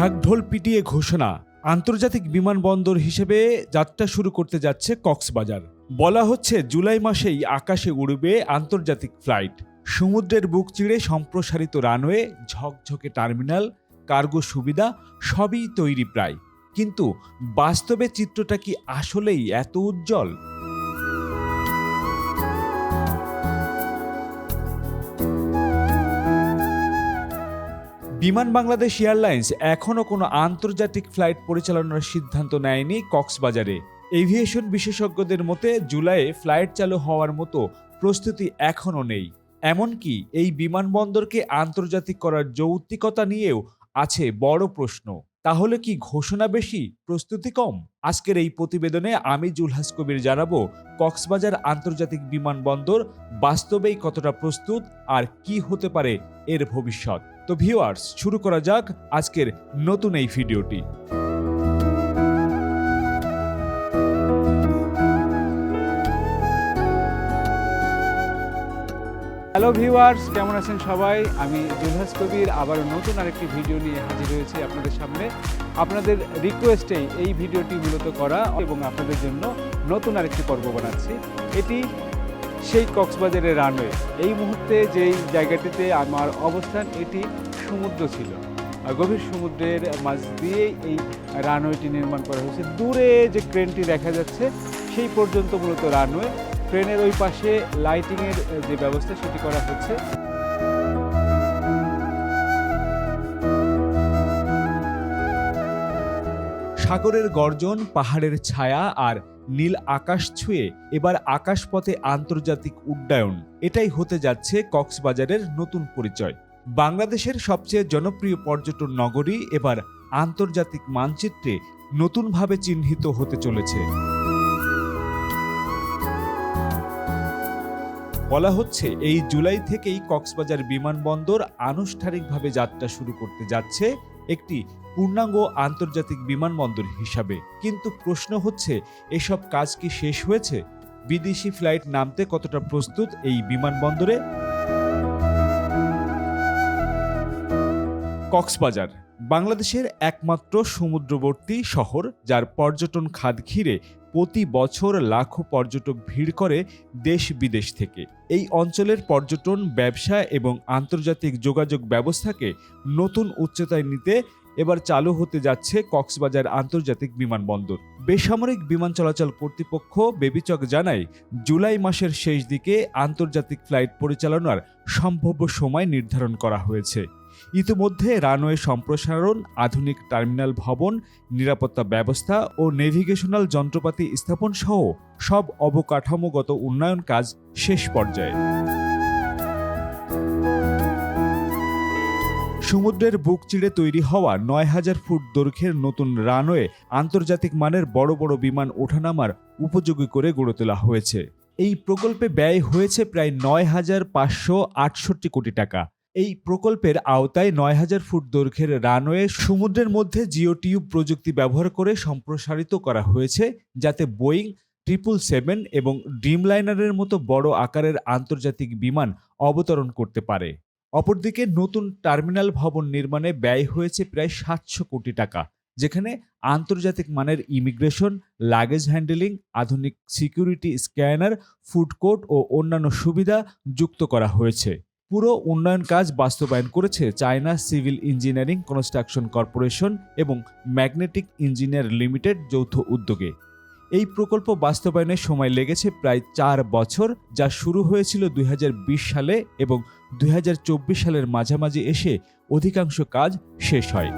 ঢাকঢোল পিটিয়ে ঘোষণা। আন্তর্জাতিক বিমানবন্দর হিসেবে যাত্রা শুরু করতে যাচ্ছে কক্সবাজার। বলা হচ্ছে, জুলাই মাসেই আকাশে উড়বে আন্তর্জাতিক ফ্লাইট। সমুদ্রের বুক চিড়ে সম্প্রসারিত রানওয়ে, ঝকঝকে টার্মিনাল, কার্গো সুবিধা, সবই তৈরি প্রায়। কিন্তু বাস্তবে চিত্রটা কি আসলেই এত উজ্জ্বল? বিমান বাংলাদেশ এয়ারলাইন্স এখনও কোনো আন্তর্জাতিক ফ্লাইট পরিচালনার সিদ্ধান্ত নেয়নি কক্সবাজারে। এভিয়েশন বিশেষজ্ঞদের মতে, জুলাইয়ে ফ্লাইট চালু হওয়ার মতো প্রস্তুতি এখনও নেই। এমনকি এই বিমানবন্দরকে আন্তর্জাতিক করার যৌক্তিকতা নিয়েও আছে বড় প্রশ্ন। তাহলে কি ঘোষণা বেশি, প্রস্তুতি কম? আজকের এই প্রতিবেদনে আমি জুলহাস কবির জানাব, কক্সবাজার আন্তর্জাতিক বিমানবন্দর বাস্তবেই কতটা প্রস্তুত আর কি হতে পারে এর ভবিষ্যৎ। তো ভিউয়ার্স শুরু করা যাক আজকের নতুন এই ভিডিওটি। হ্যালো ভিউয়ার্স কেমন আছেন সবাই? আমি জুলহাস কবির, আবার নতুন আরেকটি ভিডিও নিয়ে হাজির হয়েছি আপনাদের সামনে। আপনাদের রিকোয়েস্টেই এই ভিডিওটি মূলত করা এবং আপনাদের জন্য নতুন আরেকটি পর্ব বানাচ্ছি। এটি সেই কক্সবাজারের রানওয়ে এই মুহূর্তে যেই জায়গাটিতে আমার অবস্থান, এটি সমুদ্র ছিল। গভীর সমুদ্রের মাঝ দিয়েই এই রানওয়েটি নির্মাণ করা হয়েছে। দূরে যে ক্রেনটি দেখা যাচ্ছে, সেই পর্যন্ত মূলত রানওয়ে ট্রেনের ওই পাশে লাইটিংয়ের যে ব্যবস্থা, সেটি করা হচ্ছে। সাগরের গর্জন, পাহাড়ের ছায়া আর নীল আকাশ ছুঁয়ে এবার আকাশপথে আন্তর্জাতিক উড্ডয়ন। এটাই হতে যাচ্ছে কক্সবাজারের নতুন পরিচয়। বাংলাদেশের সবচেয়ে জনপ্রিয় পর্যটন নগরী এবার আন্তর্জাতিক মানচিত্রে নতুনভাবে চিহ্নিত হতে চলেছে। বলা হচ্ছে এই জুলাই থেকেই কক্সবাজার বিমানবন্দর আনুষ্ঠানিকভাবে যাত্রা শুরু করতে যাচ্ছে একটি পূর্ণাঙ্গ আন্তর্জাতিক বিমানবন্দর হিসাবে। কিন্তু প্রশ্ন হচ্ছে, এসব কাজ কি শেষ হয়েছে? বিদেশি ফ্লাইট নামতে কতটা প্রস্তুত এই বিমানবন্দরে? কক্সবাজার বাংলাদেশের একমাত্র সমুদ্রবর্তী শহর, যার পর্যটন খাত ঘিরে প্রতি বছর লাখো পর্যটক ভিড় করে দেশ বিদেশ থেকে। এই অঞ্চলের পর্যটন, ব্যবসা এবং আন্তর্জাতিক যোগাযোগ ব্যবস্থাকে নতুন উচ্চতায় নিতে এবার চালু হতে যাচ্ছে কক্সবাজার আন্তর্জাতিক বিমানবন্দর। বেসামরিক বিমান চলাচল কর্তৃপক্ষ বেবিচক জানায়, জুলাই মাসের শেষ দিকে আন্তর্জাতিক ফ্লাইট পরিচালনার সম্ভাব্য সময় নির্ধারণ করা হয়েছে। ইতিমধ্যে রানওয়ে সম্প্রসারণ, আধুনিক টার্মিনাল ভবন, নিরাপত্তা ব্যবস্থা ও নেভিগেশনাল যন্ত্রপাতি স্থাপন সহ সব অবকাঠামোগত উন্নয়ন কাজ শেষ পর্যায়ে। সমুদ্রের বুক চিড়ে তৈরি হওয়া নয় হাজার ফুট দৈর্ঘ্যের নতুন রানওয়ে আন্তর্জাতিক মানের বড় বড় বিমান ওঠানামার উপযোগী করে গড়ে তোলা হয়েছে। এই প্রকল্পে ব্যয় হয়েছে প্রায় নয় হাজার পাঁচশো আটষট্টি কোটি টাকা। এই প্রকল্পের আওতায় নয় হাজার ফুট দৈর্ঘ্যের রানওয়ে, সমুদ্রের মধ্যে জিওটিউব প্রযুক্তি ব্যবহার করে সম্প্রসারিত করা হয়েছে, যাতে বোয়িং, ট্রিপল সেভেন এবং ড্রিমলাইনারের মতো বড় আকারের আন্তর্জাতিক বিমান অবতরণ করতে পারে। অপরদিকে নতুন টার্মিনাল ভবন নির্মাণে ব্যয় হয়েছে প্রায় সাতশো কোটি টাকা, যেখানে আন্তর্জাতিক মানের ইমিগ্রেশন, লাগেজ হ্যান্ডেলিং, আধুনিক সিকিউরিটি স্ক্যানার, ফুড কোর্ট ও অন্যান্য সুবিধা যুক্ত করা হয়েছে। পুরো উন্নয়ন কাজ বাস্তবায়ন করেছে China civil engineering construction corporation এবং ম্যাগনেটিক ইঞ্জিনিয়ার লিমিটেড যৌথ উদ্যোগে। এই প্রকল্প বাস্তবায়নের সময় লেগেছে প্রায় চার বছর, যা শুরু হয়েছিল দুই হাজার বিশ সালে এবং দুই হাজার চব্বিশ সালের মাঝামাঝি এসে অধিকাংশ কাজ শেষ হয়।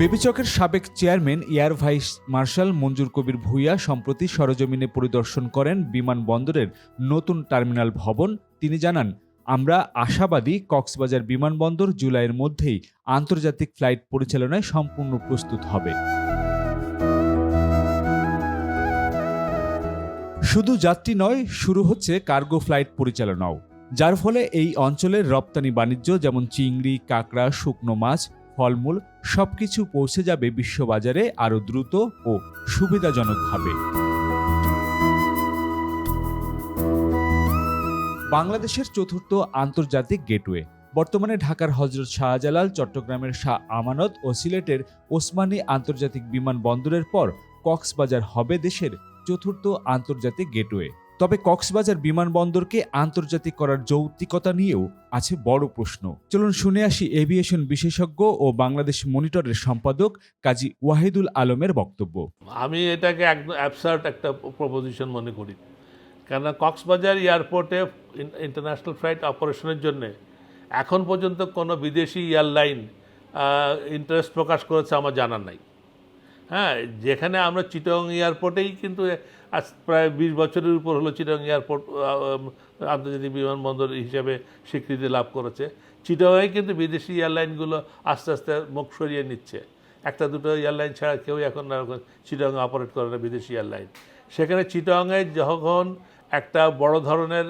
বেবিচকের সাবেক chairman, air vice marshal Manjur Kabir Bhuiyan সম্প্রতি সরজমিনে পরিদর্শন করেন বিমানবন্দরের নতুন টার্মিনাল ভবন। তিনি জানান, আমরা আশাবাদী কক্সবাজার বিমানবন্দর জুলাইয়ের মধ্যেই আন্তর্জাতিক ফ্লাইট পরিচালনায় সম্পূর্ণ প্রস্তুত হবে। শুধু যাত্রী নয়, শুরু হচ্ছে কার্গো ফ্লাইট পরিচালনাও। যার ফলে এই অঞ্চলের রপ্তানি বাণিজ্য, যেমন চিংড়ি, কাঁকড়া, শুকনো মাছ ফলমূল সবকিছু পৌঁছে যাবে বিশ্ববাজারে আরও দ্রুত ও সুবিধাজনকভাবে বাংলাদেশের চতুর্থ আন্তর্জাতিক গেটওয়ে। বর্তমানে ঢাকার হজরত শাহজালাল, চট্টগ্রামের শাহ আমানত ও সিলেটের ওসমানী আন্তর্জাতিক বিমানবন্দরের পর কক্সবাজার হবে দেশের চতুর্থ আন্তর্জাতিক গেটওয়ে। তবে কক্সবাজার বিমানবন্দরকে আন্তর্জাতিক করার যৌক্তিকতা নিয়েও আছে বড় প্রশ্ন। চলুন শুনে আসি এভিয়েশন বিশেষজ্ঞ ও বাংলাদেশ মনিটরের সম্পাদক কাজী ওয়াহিদুল আলমের বক্তব্য। আমি এটাকে একদম অ্যাবসার্ট একটা প্রপোজিশন মনে করি। কেননা কক্সবাজার এয়ারপোর্টে ইন্টারন্যাশনাল ফ্লাইট অপারেশনের জন্য এখন পর্যন্ত কোনো বিদেশি এয়ারলাইন ইন্টারেস্ট প্রকাশ করেছে আমার জানা নাই। হ্যাঁ যেখানে আমরা চিটং এয়ারপোর্টেই কিন্তু আজ প্রায় বিশ বছরের উপর হলো চিটং এয়ারপোর্ট আন্তর্জাতিক বিমানবন্দর হিসাবে স্বীকৃতি লাভ করেছে। চিটংয়ে কিন্তু বিদেশি এয়ারলাইনগুলো আস্তে আস্তে মুখ সরিয়ে নিচ্ছে। একটা দুটো এয়ারলাইন ছাড়া কেউ এখন চিটংয়ে অপারেট করে না বিদেশি এয়ারলাইন। সেখানে চিটংয়ে যখন একটা বড় ধরনের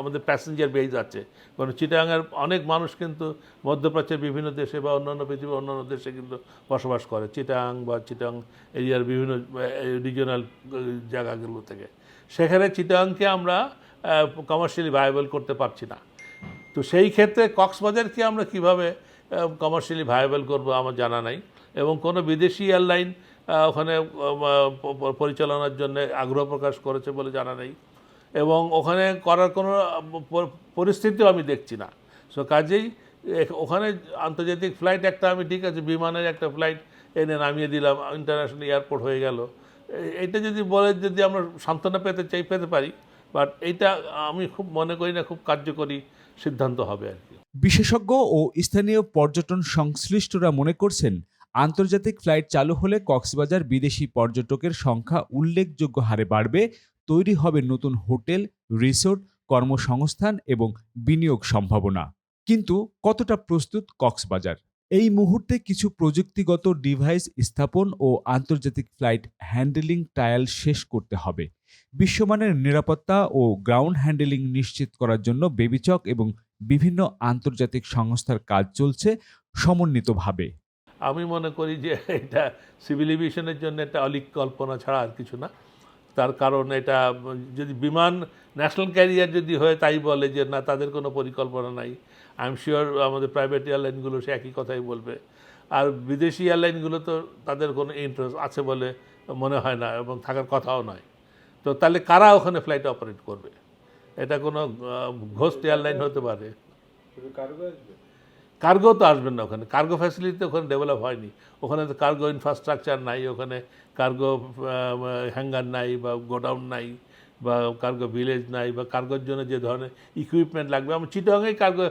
আমাদের প্যাসেঞ্জার বেজ আছে। কারণ চিটাগাংয়ের অনেক মানুষ কিন্তু মধ্যপ্রাচ্যের বিভিন্ন দেশে বা অন্যান্য পৃথিবীর অন্যান্য দেশে কিন্তু বসবাস করে, চিটাং বা চিটাং এরিয়ার বিভিন্ন রিজিওনাল জায়গাগুলো থেকে। সেখানে চিটাংকে আমরা কমার্শিয়ালি ভায়াবল করতে পারছি না। তো সেই ক্ষেত্রে কক্সবাজারকে আমরা কীভাবে কমার্শিয়ালি ভায়াবল করব আমার জানা নাই। এবং কোনো বিদেশি এয়ারলাইন ওখানে পরিচালনার জন্য আগ্রহ প্রকাশ করেছে বলে জানা নেই। এবং ওখানে করার কোনো পরিস্থিতিও আমি দেখছি না। সো কাজেই ওখানে আন্তর্জাতিক ফ্লাইট একটা আমি, ঠিক আছে, বিমানের একটা ফ্লাইট এনে নামিয়ে দিলাম ইন্টারন্যাশনাল এয়ারপোর্ট হয়ে গেল। এইটা যদি বলে যদি আমরা সান্ত্বনা পেতে চাই, পেতে পারি বাট এইটা আমি খুব মনে করি না, খুব কার্যকরী সিদ্ধান্ত হবে আর কি। বিশেষজ্ঞ ও স্থানীয় পর্যটন সংশ্লিষ্টরা মনে করছেন, আন্তর্জাতিক ফ্লাইট চালু হলে কক্সবাজার বিদেশি পর্যটকের সংখ্যা উল্লেখযোগ্য হারে বাড়বে তৈরি হবে নতুন হোটেল, রিসোর্ট, কর্মসংস্থান এবং বিনিয়োগ সম্ভাবনা। কিন্তু কতটা প্রস্তুত কক্সবাজার? এই মুহূর্তে কিছু প্রযুক্তিগত ডিভাইস স্থাপন ও আন্তর্জাতিক ফ্লাইট হ্যান্ডেলিং ট্রায়াল শেষ করতে হবে। বিশ্বমানের নিরাপত্তা ও গ্রাউন্ড হ্যান্ডেলিং নিশ্চিত করার জন্য বেবিচক এবং বিভিন্ন আন্তর্জাতিক সংস্থার কাজ চলছে সমন্বিতভাবে। আমি মনে করি যে এটা সিভিল এভিয়েশনের জন্য একটা অলিক কল্পনা ছাড়া আর কিছু না। তার কারণ এটা, যদি বিমান ন্যাশনাল ক্যারিয়ার যদি হয় তাই বলে যে না, তাদের কোনো পরিকল্পনা নাই। আই এম শিওর আমাদের প্রাইভেট এয়ারলাইনগুলো সে একই কথাই বলবে। আর বিদেশি এয়ারলাইনগুলো তো তাদের কোনো ইন্টারেস্ট আছে বলে মনে হয় না এবং থাকার কথাও নয়। তো তাহলে কারা ওখানে ফ্লাইট অপারেট করবে? এটা কোনো ঘোস্ট এয়ারলাইন হতে পারে। কার্গো তো আসবেন না ওখানে। কার্গো ফ্যাসিলিটি ওখানে ডেভেলপ হয়নি। ওখানে তো কার্গো ইনফ্রাস্ট্রাকচার নাই, ওখানে কার্গো হ্যাঙ্গার নাই বা গোডাউন নাই বা কার্গো ভিলেজ নাই বা কার্গোর জন্য যে ধরনের ইকুইপমেন্ট লাগবে। আমার চিটংয়ে কার্গো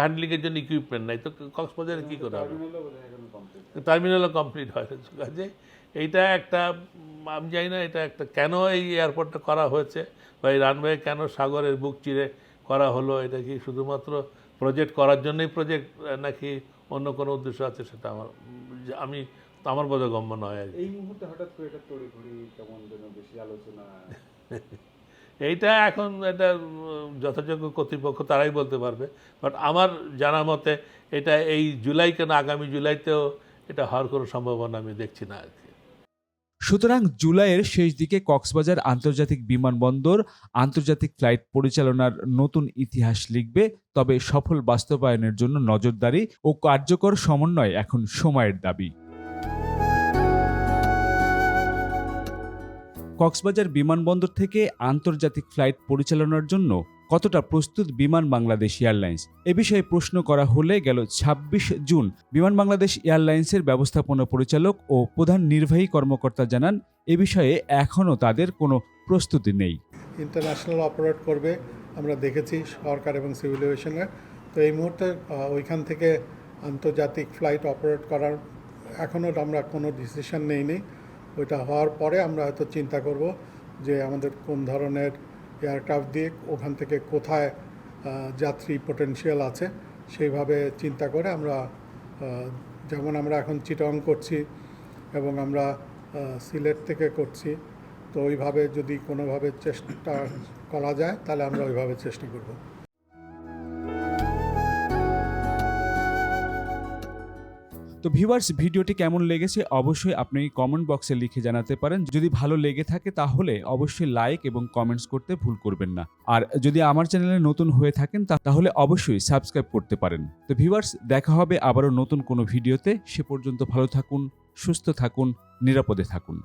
হ্যান্ডলিংয়ের জন্য ইকুইপমেন্ট নাই। তো কক্সবাজারে কী করে হবে? টার্মিনালও কমপ্লিট হয় কাজে এইটা একটা আমি জানি না এটা একটা, কেন এই এয়ারপোর্টটা করা হয়েছে বা এই রানওয়ে কেন সাগরের বুক চিরে করা হলো, এটা কি শুধুমাত্র প্রজেক্ট করার জন্যই প্রজেক্ট নাকি অন্য কোনো উদ্দেশ্য আছে সেটা আমার আমি আমার বোধগম্য নয় আর কি। এই মুহূর্তে হঠাৎ করে এটা তড়িঘড়ি কেমন যেন বেশি আলোচনা। এইটা এখন এটা যথাযোগ্য কর্তৃপক্ষ তারাই বলতে পারবে। বাট আমার জানা মতে এটা এই জুলাই কেন আগামী জুলাইতেও এটা হওয়ার কোনো সম্ভাবনা আমি দেখছি না আর কি। সুতরাং জুলাইয়ের শেষ দিকে কক্সবাজার আন্তর্জাতিক বিমানবন্দর আন্তর্জাতিক ফ্লাইট পরিচালনার নতুন ইতিহাস লিখবে, তবে সফল বাস্তবায়নের জন্য নজরদারি ও কার্যকর সমন্বয় এখন সময়ের দাবি। কক্সবাজার বিমানবন্দর থেকে আন্তর্জাতিক ফ্লাইট পরিচালনার জন্য কতটা প্রস্তুত বিমান বাংলাদেশ এয়ারলাইন্স? এ বিষয়ে প্রশ্ন করা হলে গেল ২৬ জুন। বিমান বাংলাদেশ এয়ারলাইন্সের ব্যবস্থাপনা পরিচালক ও প্রধান নির্বাহী কর্মকর্তা জানান, এ বিষয়ে এখনও তাদের কোনো প্রস্তুতি নেই। ইন্টারন্যাশনাল অপারেট করবে, আমরা দেখেছি সরকার এবং সিভিল এভিয়েশনের তো এই মুহূর্তে ওইখান থেকে আন্তর্জাতিক ফ্লাইট অপারেট করার এখনও আমরা কোনো ডিসিশন নেই নেই ওইটা হওয়ার পরে আমরা হয়তো চিন্তা করব যে আমাদের কোন ধরনের এয়ারক্রাফট দিয়ে ওখান থেকে কোথায় যাত্রী পোটেনশিয়াল আছে, সেইভাবে চিন্তা করে আমরা যেমন আমরা এখন চিটং করছি এবং আমরা সিলেট থেকে করছি, তো ওইভাবে যদি কোনোভাবে চেষ্টা করা যায়, তাহলে আমরা ওইভাবে চেষ্টা করব। তো ভিউয়ার্স ভিডিওটি কেমন লেগেছে অবশ্যই আপনি কমেন্ট বক্সে লিখে জানাতে পারেন। যদি ভালো লেগে থাকে তাহলে অবশ্যই লাইক এবং কমেন্টস করতে ভুল করবেন না। আর যদি আমার চ্যানেলে নতুন হয়ে থাকেন তাহলে অবশ্যই সাবস্ক্রাইব করতে পারেন। তো ভিউয়ার্স দেখা হবে আবারও নতুন কোনো ভিডিওতে সে পর্যন্ত ভালো থাকুন, সুস্থ থাকুন, নিরাপদে থাকুন।